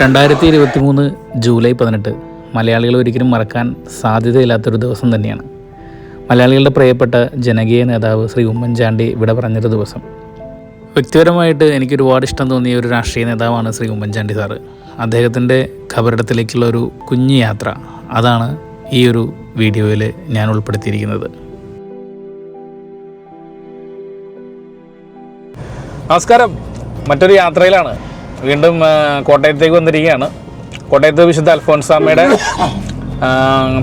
രണ്ടായിരത്തി ഇരുപത്തി മൂന്ന് ജൂലൈ പതിനെട്ട് മലയാളികൾ ഒരിക്കലും മറക്കാൻ സാധ്യതയില്ലാത്തൊരു ദിവസം തന്നെയാണ്. മലയാളികളുടെ പ്രിയപ്പെട്ട ജനകീയ നേതാവ് ശ്രീ ഉമ്മൻചാണ്ടി ഇവിടെ പറഞ്ഞൊരു ദിവസം. വ്യക്തിപരമായിട്ട് എനിക്ക് ഒരുപാട് ഇഷ്ടം തോന്നിയ ഒരു രാഷ്ട്രീയ നേതാവാണ് ശ്രീ ഉമ്മൻചാണ്ടി സാറ്. അദ്ദേഹത്തിന്റെ ഖബറിടത്തിലേക്കുള്ള ഒരു കുഞ്ഞു യാത്ര അതാണ് ഈ ഒരു വീഡിയോയിൽ ഞാൻ ഉൾപ്പെടുത്തിയിരിക്കുന്നത്. നമസ്കാരം. മറ്റൊരു യാത്രയിലാണ് വീണ്ടും കോട്ടയത്തേക്ക് വന്നിരിക്കുകയാണ്. കോട്ടയത്ത് വിശുദ്ധ അൽഫോൻസാമ്മയുടെ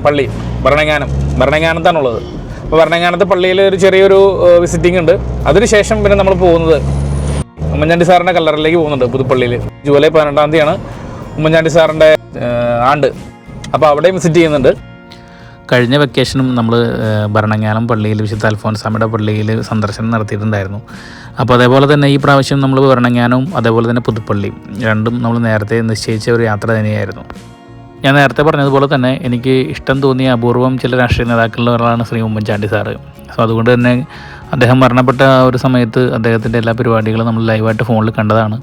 പള്ളി ഭരണങ്ങാനം. ഭരണങ്ങാനത്താണുള്ളത്. അപ്പോൾ ഭരണങ്ങാനത്ത് പള്ളിയിൽ ഒരു ചെറിയൊരു വിസിറ്റിംഗ് ഉണ്ട്. അതിനുശേഷം പിന്നെ നമ്മൾ പോകുന്നത് ഉമ്മൻചാണ്ടി സാറിന്റെ കല്ലറിലേക്ക് പോകുന്നുണ്ട് പുതുപ്പള്ളിയിൽ. ജൂലൈ പതിനെട്ടാം തീയതിയാണ് ഉമ്മൻചാണ്ടി സാറിന്റെ ആണ്ട്. അപ്പോൾ അവിടെയും വിസിറ്റ് ചെയ്യുന്നുണ്ട്. കഴിഞ്ഞ വെക്കേഷനും നമ്മൾ ഭരണങ്ങാനം പള്ളിയിൽ വിശുദ്ധ അൽഫോൻസാമയുടെ പള്ളിയിൽ സന്ദർശനം നടത്തിയിട്ടുണ്ടായിരുന്നു. അപ്പോൾ അതേപോലെ തന്നെ ഈ പ്രാവശ്യം നമ്മൾ ഭരണങ്ങാനവും അതേപോലെ തന്നെ പുതുപ്പള്ളിയും രണ്ടും നമ്മൾ നേരത്തെ നിശ്ചയിച്ച ഒരു യാത്ര തന്നെയായിരുന്നു. ഞാൻ നേരത്തെ പറഞ്ഞതുപോലെ തന്നെ എനിക്ക് ഇഷ്ടം തോന്നിയ അപൂർവം ചില രാഷ്ട്രീയ നേതാക്കളിൽ ഒരാളാണ് ശ്രീ ഉമ്മൻചാണ്ടി സാറ്. സോ അതുകൊണ്ട് തന്നെ അദ്ദേഹം മരണപ്പെട്ട ആ ഒരു സമയത്ത് അദ്ദേഹത്തിന്റെ എല്ലാ പരിപാടികളും നമ്മൾ ലൈവായിട്ട് ഫോണിൽ കണ്ടതാണ്.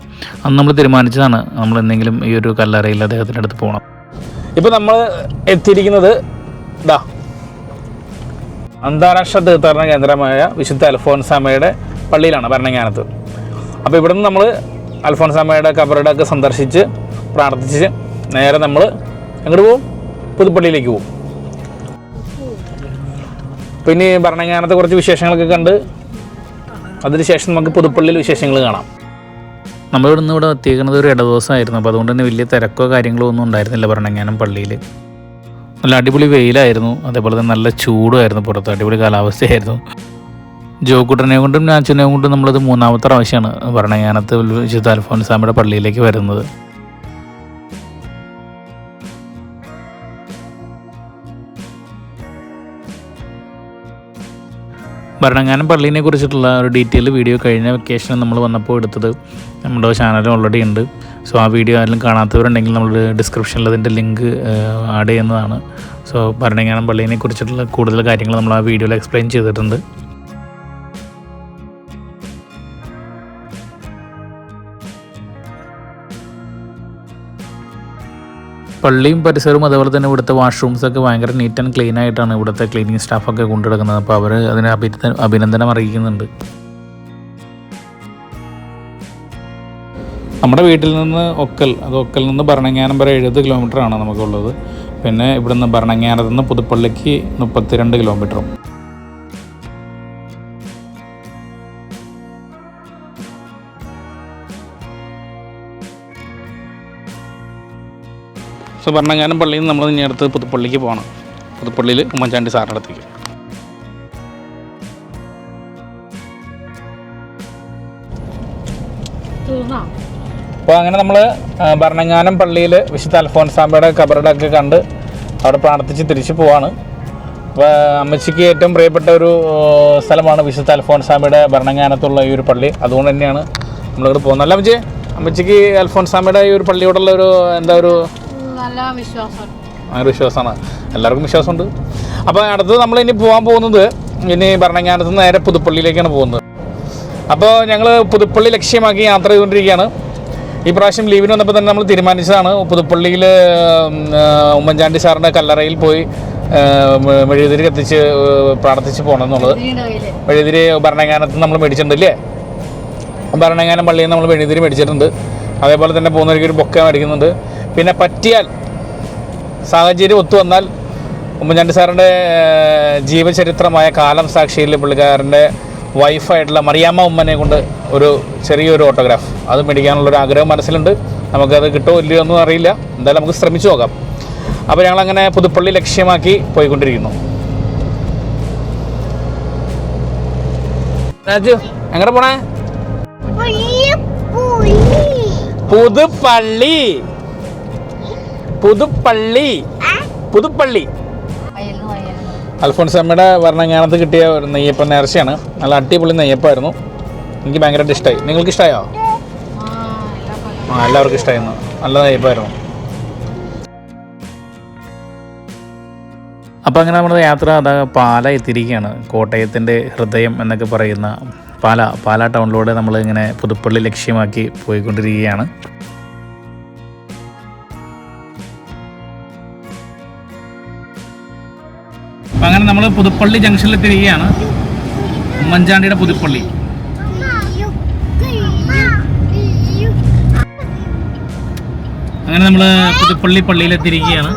അന്ന് നമ്മൾ തീരുമാനിച്ചതാണ് നമ്മൾ എന്തെങ്കിലും ഈ ഒരു കല്ലറയിൽ അദ്ദേഹത്തിന്റെ അടുത്ത് പോകണം. ഇപ്പോൾ നമ്മൾ എത്തിയിരിക്കുന്നത് ഇതാ അന്താരാഷ്ട്ര തീർത്ഥാടന കേന്ദ്രമായ വിശുദ്ധ അൽഫോൻസാമയുടെ പള്ളിയിലാണ് ഭരണങ്ങാനത്ത്. അപ്പോൾ ഇവിടുന്ന് നമ്മൾ അൽഫോൻസാമയുടെ കബറടൊക്കെ സന്ദർശിച്ച് പ്രാർത്ഥിച്ച് നേരെ നമ്മൾ എങ്ങോട്ട് പോകും പുതുപ്പള്ളിയിലേക്ക് പോകും പിന്നെ ഭരണങ്ങാനത്തെ കുറച്ച് വിശേഷങ്ങളൊക്കെ കണ്ട് അതിനുശേഷം നമുക്ക് പുതുപ്പള്ളിയിൽ വിശേഷങ്ങൾ കാണാം. നമ്മളിവിടുന്ന് ഇവിടെ എത്തിയിരിക്കുന്നത് ഒരു ഇടദിവസമായിരുന്നു അപ്പോൾ അതുകൊണ്ട് തന്നെ വലിയ തിരക്കോ കാര്യങ്ങളോ ഒന്നും ഉണ്ടായിരുന്നില്ല ഭരണങ്ങാനം പള്ളിയിൽ നല്ല അടിപൊളി വെയിലായിരുന്നു. അതേപോലെ തന്നെ നല്ല ചൂടുമായിരുന്നു പുറത്ത്. അടിപൊളി കാലാവസ്ഥയായിരുന്നു. ജോക്കുട്ടനെ കൊണ്ടും നാച്ചുനെ കൊണ്ടും നമ്മളത് മൂന്നാമത്തെ പ്രാവശ്യമാണ് ഭരണങ്ങാനത്ത് വിശുദ്ധ അൽഫോൻസാമിയുടെ പള്ളിയിലേക്ക് വരുന്നത്. ഭരണങ്ങാനം പള്ളീനെ കുറിച്ചിട്ടുള്ള ഒരു ഡീറ്റെയിൽ വീഡിയോ കഴിഞ്ഞ വെക്കേഷൻ നമ്മൾ വന്നപ്പോൾ എടുത്തത് നമ്മുടെ ചാനലിൽ ഓൾറെഡി ഉണ്ട്. സോ ആ വീഡിയോ ആരെങ്കിലും കാണാത്തവരുണ്ടെങ്കിൽ നമ്മൾ ഡിസ്ക്രിപ്ഷനിൽ അതിന്റെ ലിങ്ക് ആഡ് ചെയ്യുന്നതാണ്. സോ ഭരണങ്ങാനം പള്ളീനെ കുറിച്ചിട്ടുള്ള കൂടുതൽ കാര്യങ്ങൾ നമ്മൾ ആ വീഡിയോയിൽ എക്സ്പ്ലെയിൻ ചെയ്തിട്ടുണ്ട്. പള്ളിയും പരിസരവും അതേപോലെ തന്നെ ഇവിടുത്തെ വാഷ്റൂംസൊക്കെ ഭയങ്കര നീറ്റ് ആൻഡ് ക്ലീൻ ആയിട്ടാണ് ഇവിടുത്തെ ക്ലീനിങ് സ്റ്റാഫൊക്കെ കൊണ്ടുനടക്കുന്നത്. അപ്പോൾ അവർ അതിനെ അഭിനന്ദ അഭിനന്ദനം അറിയിക്കുന്നുണ്ട്. നമ്മുടെ വീട്ടിൽ നിന്ന് ഒക്കൽ അത് ഒക്കൽ നിന്ന് ഭരണങ്ങാനം വരെ എഴുപത് കിലോമീറ്റർ ആണ് നമുക്കുള്ളത്. പിന്നെ ഇവിടുന്ന് ഭരണങ്ങാനത്ത് നിന്ന് പുതുപ്പള്ളിക്ക് മുപ്പത്തിരണ്ട് കിലോമീറ്ററും. സോ ഭരണങ്ങാനം പള്ളിയിൽ നിന്ന് നമ്മൾ ഇനി അടുത്ത് പുതുപ്പള്ളിക്ക് പോകണം. പുതുപ്പള്ളിയിൽ ഉമ്മൻചാണ്ടി സാറിന്റെ അടുത്തേക്ക്. അപ്പോൾ അങ്ങനെ നമ്മൾ ഭരണങ്ങാനം പള്ളിയിൽ വിശുദ്ധ അൽഫോൻസാമ്പയുടെ കബറടൊക്കെ കണ്ട് അവിടെ പ്രാർത്ഥിച്ച് തിരിച്ചു പോവാണ്. അപ്പോൾ അമ്മച്ചിക്ക് ഏറ്റവും പ്രിയപ്പെട്ട ഒരു സ്ഥലമാണ് വിശുദ്ധ അൽഫോൻസാമ്പയുടെ ഭരണങ്ങാനത്തുള്ള ഈ ഒരു പള്ളി. അതുകൊണ്ട് തന്നെയാണ് നമ്മളിവിടെ പോകുന്നത്. അല്ല അമ്മച്ചി അമ്മച്ചിക്ക് അൽഫോൻസാമ്പയുടെ ഈ ഒരു പള്ളിയോടുള്ള ഒരു എന്താ ഒരു നല്ല വിശ്വാസം. വിശ്വാസമാണ്. എല്ലാവർക്കും വിശ്വാസമുണ്ട്. അപ്പോൾ അടുത്തത് നമ്മൾ ഇനി പോകാൻ പോകുന്നത് ഇനി ഭരണങ്ങാനത്ത് നിന്ന് നേരെ പുതുപ്പള്ളിയിലേക്കാണ് പോകുന്നത്. അപ്പോൾ ഞങ്ങൾ പുതുപ്പള്ളി ലക്ഷ്യമാക്കി യാത്ര ചെയ്തുകൊണ്ടിരിക്കുകയാണ്. ഈ പ്രാവശ്യം ലീവിന് വന്നപ്പോൾ തന്നെ നമ്മൾ തീരുമാനിച്ചതാണ്. പുതുപ്പള്ളിയിൽ ഉമ്മൻചാണ്ടി സാറിന്റെ കല്ലറയിൽ പോയി മെഴുകുതിരി കത്തിച്ച് പ്രാർത്ഥിച്ച് പോകണം എന്നുള്ളത് മെഴുകുതിരി ഭരണങ്ങാനത്ത് നമ്മൾ മേടിച്ചിട്ടുണ്ടല്ലേ? ഭരണങ്ങാനം പള്ളിയിൽ നമ്മൾ മെഴുകുതിരി മേടിച്ചിട്ടുണ്ട്. അതേപോലെ തന്നെ പോകുന്നവർക്ക് ഒരു ബൊക്ക മേടിക്കുന്നുണ്ട്. പിന്നെ പറ്റിയാൽ സാഹചര്യം ഒത്തു വന്നാൽ ഉമ്മൻചാണ്ടി സാറിന്റെ ജീവചരിത്രമായ കാലം സാക്ഷിയിൽ പുള്ളിക്കാരന്റെ വൈഫായിട്ടുള്ള മറിയാമ്മ ഉമ്മനെ കൊണ്ട് ഒരു ചെറിയൊരു ഓട്ടോഗ്രാഫ് അത് മേടിക്കാനുള്ളൊരു ആഗ്രഹം മനസ്സിലുണ്ട്. നമുക്കത് കിട്ടുമോ ഇല്ലയോ ഒന്നും അറിയില്ല. എന്തായാലും നമുക്ക് ശ്രമിച്ചു നോക്കാം. അപ്പോൾ ഞങ്ങളങ്ങനെ പുതുപ്പള്ളി ലക്ഷ്യമാക്കി പോയിക്കൊണ്ടിരിക്കുന്നു. രാജു എങ്ങനെ പോണേ? പുതുപ്പള്ളി. പുതുപ്പള്ളി. പുതുപ്പള്ളി. അൽഫോൺസമ്മയുടെ വർണങ്ങാനത്ത് കിട്ടിയ ഒരു നെയ്യപ്പം നേർച്ചയാണ്. നല്ല അടിപൊളി നെയ്യപ്പമായിരുന്നു എനിക്ക് ഭയങ്കരമായിട്ട് ഇഷ്ടമായി നിങ്ങൾക്ക് ഇഷ്ടമായോ ആ എല്ലാവർക്കും ഇഷ്ടമായിരുന്നു നല്ല നെയ്യപ്പമായിരുന്നു അപ്പോൾ അങ്ങനെ നമ്മുടെ യാത്ര അതാ പാല എത്തിയിരിക്കുകയാണ്. കോട്ടയത്തിന്റെ ഹൃദയം എന്നൊക്കെ പറയുന്ന പാല. പാല ടൗണിലൂടെ നമ്മൾ ഇങ്ങനെ പുതുപ്പള്ളി ലക്ഷ്യമാക്കി പോയിക്കൊണ്ടിരിക്കുകയാണ്. അപ്പം അങ്ങനെ നമ്മൾ പുതുപ്പള്ളി ജംഗ്ഷനിൽ തിരികെയാണ് ഉമ്മൻചാണ്ടിയുടെ പുതുപ്പള്ളി. അങ്ങനെ നമ്മൾ Puthuppally പള്ളിയിലെത്തിയിരിക്കുകയാണ്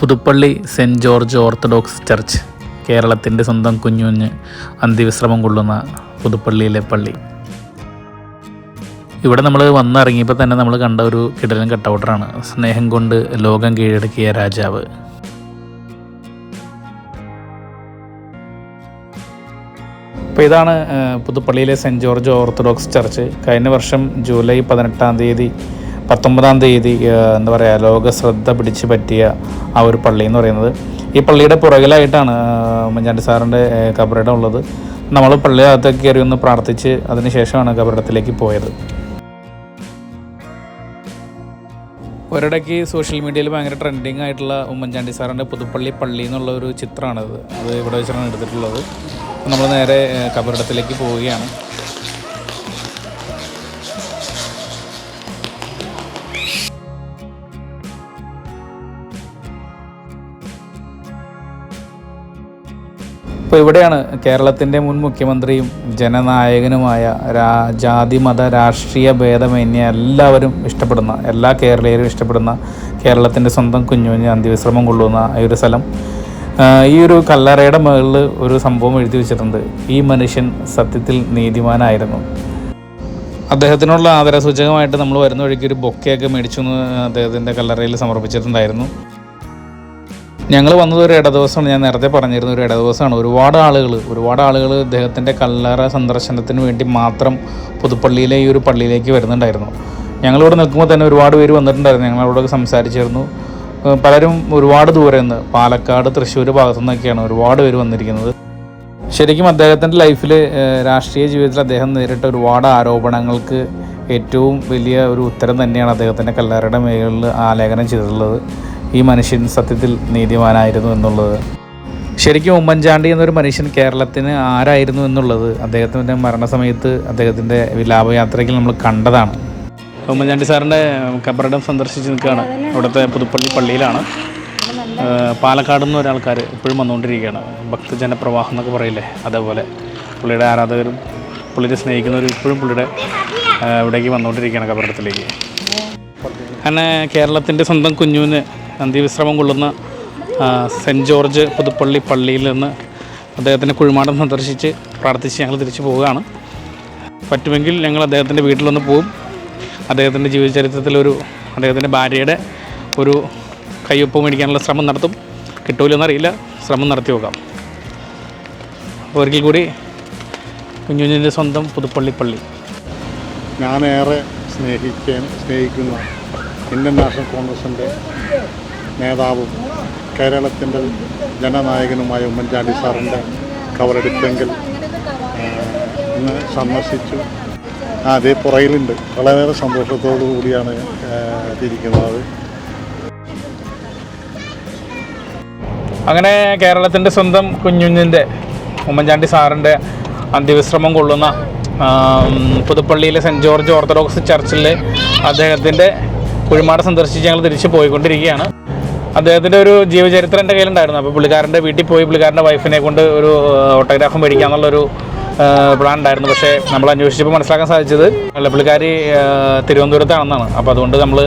Puthuppally saint George orthodox church കേരളത്തിന്റെ സ്വന്തം കുഞ്ഞുഞ്ഞ് അന്ത്യവിശ്രമം കൊള്ളുന്ന പുതുപ്പള്ളിയിലെ പള്ളി. ഇവിടെ നമ്മൾ വന്നിറങ്ങിയപ്പോൾ തന്നെ നമ്മൾ കണ്ട ഒരു കിടലൻ കട്ടൗട്ടറാണ് സ്നേഹം കൊണ്ട് ലോകം കീഴടക്കിയ രാജാവ്. അപ്പോൾ ഇതാണ് പുതുപ്പള്ളിയിലെ സെന്റ് ജോർജ് ഓർത്തഡോക്സ് ചർച്ച്. കഴിഞ്ഞ വർഷം ജൂലൈ പതിനെട്ടാം തീയതി പത്തൊമ്പതാം തീയതി എന്താ പറയുക ലോക ശ്രദ്ധ പിടിച്ച് പറ്റിയ ആ ഒരു പള്ളി എന്ന് പറയുന്നത്. ഈ പള്ളിയുടെ പുറകിലായിട്ടാണ് ഉമ്മൻചാണ്ടി സാറിന്റെ കബറിടം ഉള്ളത്. നമ്മൾ പള്ളിയകത്തേക്ക് കയറി ഒന്ന് പ്രാർത്ഥിച്ച് അതിന് ശേഷമാണ് കബറിടത്തിലേക്ക് പോയത്. ഒരിടയ്ക്ക് സോഷ്യൽ മീഡിയയിൽ ഭയങ്കര ട്രെൻഡിങ് ആയിട്ടുള്ള ഉമ്മൻചാണ്ടി സാറിന്റെ പുതുപ്പള്ളി പള്ളി എന്നുള്ള ഒരു ചിത്രമാണത്. അത് ഇവിടെ വെച്ചാണ് എടുത്തിട്ടുള്ളത്. നമ്മൾ നേരെ കബറിടത്തിലേക്ക് പോവുകയാണ്. ഇപ്പോൾ ഇവിടെയാണ് കേരളത്തിന്റെ മുൻ മുഖ്യമന്ത്രിയും ജനനായകനുമായ രാ ജാതി മത രാഷ്ട്രീയ ഭേദമന്യേ എല്ലാവരും ഇഷ്ടപ്പെടുന്ന എല്ലാ കേരളീയരും ഇഷ്ടപ്പെടുന്ന കേരളത്തിന്റെ സ്വന്തം കുഞ്ഞുകുഞ്ഞ് അന്ത്യവിശ്രമം കൊള്ളുന്ന ഈ ഒരു സ്ഥലം. ഈ ഒരു കല്ലറയുടെ മുകളിൽ ഒരു സംഭവം എഴുതി വെച്ചിട്ടുണ്ട്. ഈ മനുഷ്യൻ സത്യത്തിൽ നീതിമാനായിരുന്നു. അദ്ദേഹത്തിനുള്ള ആദരസൂചകമായിട്ട് നമ്മൾ വരുന്ന വഴിക്ക് ഒരു ബൊക്കെയൊക്കെ മേടിച്ചു അദ്ദേഹത്തിന്റെ കല്ലറയിൽ സമർപ്പിച്ചിട്ടുണ്ടായിരുന്നു. ഞങ്ങൾ വന്നത് ഒരു ഇടദിവസമാണ്. ഞാൻ നേരത്തെ പറഞ്ഞിരുന്ന ഒരു ഇടദിവസമാണ്. ഒരുപാട് ആളുകൾ ഒരുപാട് ആളുകൾ ഇദ്ദേഹത്തിന്റെ കല്ലറ സന്ദർശനത്തിന് വേണ്ടി മാത്രം പുതുപ്പള്ളിയിലെ ഈ ഒരു പള്ളിയിലേക്ക് വരുന്നുണ്ടായിരുന്നു. ഞങ്ങളിവിടെ നിൽക്കുമ്പോൾ തന്നെ ഒരുപാട് പേര് വന്നിട്ടുണ്ടായിരുന്നു. ഞങ്ങളവിടെ സംസാരിച്ചിരുന്നു. പലരും ഒരുപാട് ദൂരെ നിന്ന് പാലക്കാട് തൃശ്ശൂർ ഭാഗത്തു നിന്നൊക്കെയാണ് ഒരുപാട് പേര് വന്നിരിക്കുന്നത്. ശരിക്കും അദ്ദേഹത്തിന്റെ ലൈഫിൽ രാഷ്ട്രീയ ജീവിതത്തിൽ അദ്ദേഹം നേരിട്ട ഒരുപാട് ആരോപണങ്ങൾക്ക് ഏറ്റവും വലിയ ഒരു ഉത്തരം തന്നെയാണ് അദ്ദേഹത്തിന്റെ കല്ലറയുടെ മേളിൽ ആലേഖനം ചെയ്തിട്ടുള്ളത്. ഈ മനുഷ്യൻ സത്യത്തിൽ നീതിമാനായിരുന്നു എന്നുള്ളത്. ശരിക്കും ഉമ്മൻചാണ്ടി എന്നൊരു മനുഷ്യൻ കേരളത്തിന് ആരായിരുന്നു എന്നുള്ളത് അദ്ദേഹത്തിന്റെ മരണസമയത്ത് അദ്ദേഹത്തിന്റെ വിലാപയാത്രയ്ക്ക് നമ്മൾ കണ്ടതാണ്. ഉമ്മൻചാണ്ടി സാറിന്റെ കബറിടം സന്ദർശിച്ച് നിൽക്കുകയാണ്. ഇവിടുത്തെ പുതുപ്പള്ളി പള്ളിയിലാണ്. പാലക്കാട് നിന്ന് ഒരാൾക്കാർ ഇപ്പോഴും വന്നുകൊണ്ടിരിക്കുകയാണ്. ഭക്തജനപ്രവാഹം എന്നൊക്കെ പറയില്ലേ? അതേപോലെ പുള്ളിയുടെ ആരാധകരും പുള്ളിയെ സ്നേഹിക്കുന്നവരും ഇപ്പോഴും പുള്ളിയുടെ ഇവിടേക്ക് വന്നുകൊണ്ടിരിക്കുകയാണ് കബറിടത്തിലേക്ക്. അങ്ങനെ കേരളത്തിന്റെ സ്വന്തം കുഞ്ഞുവിന് അന്ത്യവിശ്രമം കൊള്ളുന്ന സെന്റ് ജോർജ് പുതുപ്പള്ളി പള്ളിയിൽ നിന്ന് അദ്ദേഹത്തിന്റെ കുഴിമാടം സന്ദർശിച്ച് പ്രാർത്ഥിച്ച് ഞങ്ങൾ തിരിച്ചു പോവുകയാണ്. പറ്റുമെങ്കിൽ ഞങ്ങൾ അദ്ദേഹത്തിന്റെ വീട്ടിലൊന്ന് പോവും. അദ്ദേഹത്തിന്റെ ജീവചരിത്രത്തിലൊരു അദ്ദേഹത്തിന്റെ ഭാര്യയുടെ ഒരു കയ്യൊപ്പ് മേടിക്കാനുള്ള ശ്രമം നടത്തും. കിട്ടൂലെന്നറിയില്ല. ശ്രമം നടത്തി നോക്കാം. ഒരിക്കൽ കൂടി കുഞ്ഞുഞ്ഞിന്റെ സ്വന്തം പുതുപ്പള്ളിപ്പള്ളി ഞാനേറെ സ്നേഹിക്കാൻ സ്നേഹിക്കുന്ന ഇന്ത്യൻ നാഷണൽ കോൺഗ്രസിന്റെ നേതാവും കേരളത്തിന്റെ ജനനായകനുമായ ഉമ്മൻചാണ്ടി സാറിന്റെ കവറെടുത്തെങ്കിൽ ഇന്ന് സന്ദർശിച്ചു. അതേ പുറയിലുണ്ട് വളരെയേറെ സന്തോഷത്തോടു കൂടിയാണ് തിരിക്കുന്നത് അങ്ങനെ കേരളത്തിന്റെ സ്വന്തം കുഞ്ഞുഞ്ഞിന്റെ ഉമ്മൻചാണ്ടി സാറിന്റെ അന്ത്യവിശ്രമം കൊള്ളുന്ന പുതുപ്പള്ളിയിലെ സെന്റ് ജോർജ് ഓർത്തഡോക്സ് ചർച്ചിലെ അദ്ദേഹത്തിന്റെ കുഴിമാട് സന്ദർശിച്ച് ഞങ്ങൾ തിരിച്ച് പോയിക്കൊണ്ടിരിക്കുകയാണ്. അദ്ദേഹത്തിന്റെ ഒരു ജീവചരിത്രം എന്റെ കയ്യിലുണ്ടായിരുന്നു. അപ്പോൾ പുള്ളിക്കാരന്റെ വീട്ടിൽ പോയി പുള്ളിക്കാരന്റെ വൈഫിനെ കൊണ്ട് ഒരു ഓട്ടോഗ്രാഫ് മേടിക്കുക മേടിക്കാന്നുള്ളൊരു പ്ലാൻ ഉണ്ടായിരുന്നു പക്ഷേ നമ്മൾ അന്വേഷിച്ചപ്പോൾ മനസ്സിലാക്കാൻ സാധിച്ചത് പുള്ളിക്കാരി തിരുവനന്തപുരത്താണെന്നാണ്. അപ്പോൾ അതുകൊണ്ട് നമ്മൾ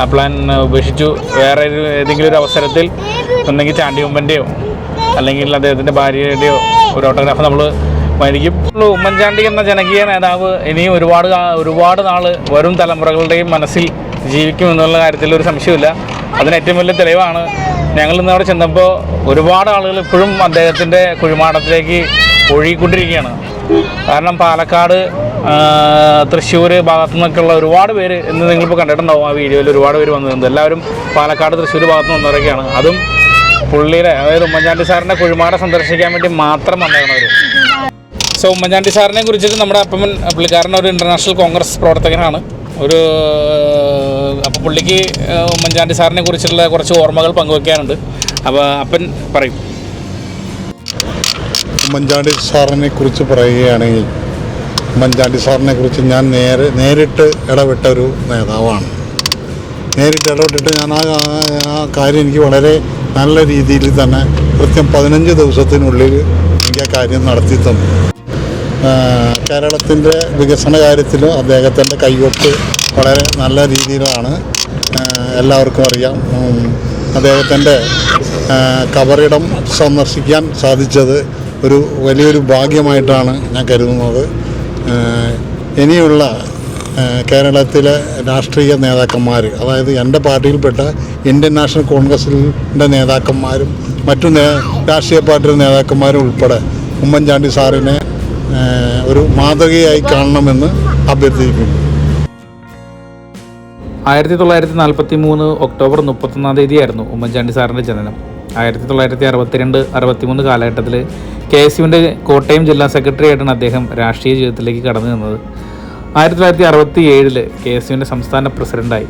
ആ പ്ലാൻ ഉപേക്ഷിച്ചു. വേറെ ഏതെങ്കിലും ഒരു അവസരത്തിൽ ഒന്നെങ്കിൽ ചാണ്ടി ഉമ്മന്റെയോ അല്ലെങ്കിൽ അദ്ദേഹത്തിന്റെ ഭാര്യയുടെയോ ഒരു ഓട്ടോഗ്രാഫ് നമ്മൾ മേടിക്കും ഉമ്മൻചാണ്ടി എന്ന ജനകീയ നേതാവ് ഇനിയും ഒരുപാട് ഒരുപാട് നാൾ വരും തലമുറകളുടെയും മനസ്സിൽ ജീവിക്കും എന്നുള്ള കാര്യത്തിൽ ഒരു സംശയമില്ല അതിന് ഏറ്റവും വലിയ തെളിവാണ് ഞങ്ങൾ ഇന്ന് ചെന്നപ്പോൾ ഒരുപാട് ആളുകൾ ഇപ്പോഴും അദ്ദേഹത്തിന്റെ കുഴിമാടത്തിലേക്ക് ഒഴുകിക്കൊണ്ടിരിക്കുകയാണ്. കാരണം പാലക്കാട് തൃശ്ശൂർ ഭാഗത്തു നിന്നൊക്കെയുള്ള ഒരുപാട് പേര് ഇന്ന് നിങ്ങളിപ്പോൾ കണ്ടിട്ടുണ്ടാവും ആ വീഡിയോയിൽ ഒരുപാട് പേര് വന്നിട്ടുണ്ട് എല്ലാവരും പാലക്കാട് തൃശ്ശൂർ ഭാഗത്ത് നിന്ന് വന്നവരൊക്കെയാണ്. അതും പുള്ളിയുടെ അതായത് ഉമ്മൻചാണ്ടി സാറിന്റെ കുഴിമാട സന്ദർശിക്കാൻ വേണ്ടി മാത്രം വന്നേക്കണവർ സോ ഉമ്മൻചാണ്ടി സാറിനെ കുറിച്ചിട്ട് നമ്മുടെ അപ്പമൻ പുള്ളിക്കാരൻ ഒരു ഇന്റർനാഷണൽ കോൺഗ്രസ് പ്രവർത്തകനാണ്. ഒരു അപ്പോൾ പുള്ളിക്ക് ഉമ്മൻചാണ്ടി സാറിനെ കുറിച്ചുള്ള കുറച്ച് ഓർമ്മകൾ പങ്കുവെക്കാനുണ്ട്. അപ്പോൾ അപ്പൻ പറയും. ഉമ്മൻചാണ്ടി സാറിനെ കുറിച്ച് പറയുകയാണെങ്കിൽ ഉമ്മൻചാണ്ടി സാറിനെ കുറിച്ച് ഞാൻ നേരെ നേരിട്ട് ഇടപെട്ട ഒരു നേതാവാണ്. നേരിട്ട് ഇടപെട്ടിട്ട് ഞാൻ ആ കാര്യം എനിക്ക് വളരെ നല്ല രീതിയിൽ തന്നെ കൃത്യം പതിനഞ്ച് ദിവസത്തിനുള്ളിൽ എനിക്ക് ആ കാര്യം നടത്തി തന്നു. കേരളത്തിന്റെ വികസന കാര്യത്തിലും അദ്ദേഹത്തിന്റെ കൈവപ്പ് വളരെ നല്ല രീതിയിലാണ്. എല്ലാവർക്കും അറിയാം. അദ്ദേഹത്തിന്റെ കബറിടം സന്ദർശിക്കാൻ സാധിച്ചത് ഒരു വലിയൊരു ഭാഗ്യമായിട്ടാണ് ഞാൻ കരുതുന്നത്. ഇനിയുള്ള കേരളത്തിലെ രാഷ്ട്രീയ നേതാക്കന്മാർ അതായത് എന്റെ പാർട്ടിയിൽപ്പെട്ട ഇന്ത്യൻ നാഷണൽ കോൺഗ്രസിന്റെ നേതാക്കന്മാരും മറ്റു രാഷ്ട്രീയ പാർട്ടിയുടെ നേതാക്കന്മാരും ഉൾപ്പെടെ ഉമ്മൻചാണ്ടി സാറിനെ ഒരു മാതൃകയായി കാണണമെന്ന് അഭ്യർത്ഥിക്കുന്നു. ആയിരത്തി തൊള്ളായിരത്തി നാൽപ്പത്തി മൂന്ന് ഒക്ടോബർ മുപ്പത്തൊന്നാം തീയതിയായിരുന്നു ഉമ്മൻചാണ്ടി സാറിന്റെ ജനനം. ആയിരത്തി തൊള്ളായിരത്തി അറുപത്തിരണ്ട് അറുപത്തിമൂന്ന് കാലഘട്ടത്തിൽ കെ എസ് യുവിന്റെ കോട്ടയം ജില്ലാ സെക്രട്ടറി ആയിട്ടാണ് അദ്ദേഹം രാഷ്ട്രീയ ജീവിതത്തിലേക്ക് കടന്നു നിന്നത്. ആയിരത്തി തൊള്ളായിരത്തി അറുപത്തി ഏഴിൽ കെ എസ് യുവിന്റെ സംസ്ഥാന പ്രസിഡന്റായി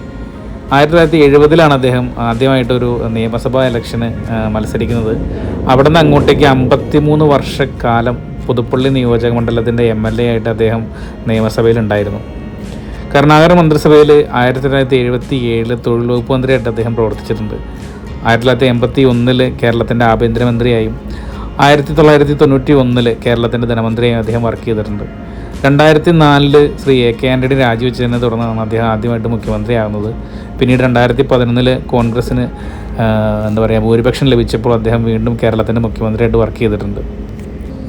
ആയിരത്തി തൊള്ളായിരത്തി എഴുപതിലാണ് അദ്ദേഹം ആദ്യമായിട്ടൊരു നിയമസഭാ ഇലക്ഷന് മത്സരിക്കുന്നത്. അവിടെ നിന്ന് അങ്ങോട്ടേക്ക് അമ്പത്തിമൂന്ന് വർഷക്കാലം പുതുപ്പള്ളി നിയോജക മണ്ഡലത്തിന്റെ എം എൽ എ ആയിട്ട് അദ്ദേഹം നിയമസഭയിലുണ്ടായിരുന്നു. കർണാടക മന്ത്രിസഭയിൽ ആയിരത്തി തൊള്ളായിരത്തി എഴുപത്തി ഏഴിൽ തൊഴിൽ വകുപ്പ് മന്ത്രിയായിട്ട് അദ്ദേഹം പ്രവർത്തിച്ചിട്ടുണ്ട്. ആയിരത്തി തൊള്ളായിരത്തി എൺപത്തി ഒന്നിൽ കേരളത്തിന്റെ ആഭ്യന്തരമന്ത്രിയായും ആയിരത്തി തൊള്ളായിരത്തി തൊണ്ണൂറ്റി ഒന്നിൽ കേരളത്തിന്റെ ധനമന്ത്രിയായും അദ്ദേഹം വർക്ക് ചെയ്തിട്ടുണ്ട്. രണ്ടായിരത്തി നാലിൽ ശ്രീ എ കെ ആന്റണി രാജിവെച്ചതിനെ തുടർന്നാണ് അദ്ദേഹം ആദ്യമായിട്ട് മുഖ്യമന്ത്രിയാകുന്നത് പിന്നീട് രണ്ടായിരത്തി പതിനൊന്നിൽ കോൺഗ്രസ്സിന് എന്താ പറയുക ഭൂരിപക്ഷം ലഭിച്ചപ്പോൾ അദ്ദേഹം വീണ്ടും കേരളത്തിന്റെ മുഖ്യമന്ത്രിയായിട്ട് വർക്ക് ചെയ്തിട്ടുണ്ട്.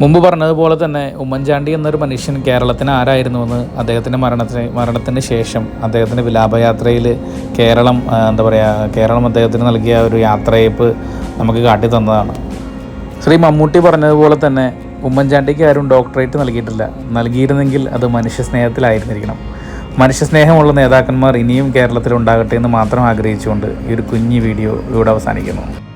മുമ്പ് പറഞ്ഞതുപോലെ തന്നെ ഉമ്മൻചാണ്ടി എന്നൊരു മനുഷ്യൻ കേരളത്തിന് ആരായിരുന്നുവെന്ന് അദ്ദേഹത്തിന്റെ മരണത്തിന് മരണത്തിന് ശേഷം അദ്ദേഹത്തിന്റെ വിലാപയാത്രയിൽ കേരളം എന്താ പറയുക കേരളം അദ്ദേഹത്തിന് നൽകിയ ഒരു യാത്രയപ്പ് നമുക്ക് കാട്ടി തന്നതാണ്. ശ്രീ മമ്മൂട്ടി പറഞ്ഞതുപോലെ തന്നെ ഉമ്മൻചാണ്ടിക്ക് ആരും ഡോക്ടറേറ്റ് നൽകിയിട്ടില്ല. നൽകിയിരുന്നെങ്കിൽ അത് മനുഷ്യസ്നേഹത്തിലായിരുന്നിരിക്കണം. മനുഷ്യസ്നേഹമുള്ള നേതാക്കന്മാർ ഇനിയും കേരളത്തിൽ ഉണ്ടാകട്ടെ എന്ന് മാത്രം ആഗ്രഹിച്ചുകൊണ്ട് ഈ ഒരു കുഞ്ഞു വീഡിയോ ഇവിടെ അവസാനിക്കുന്നു.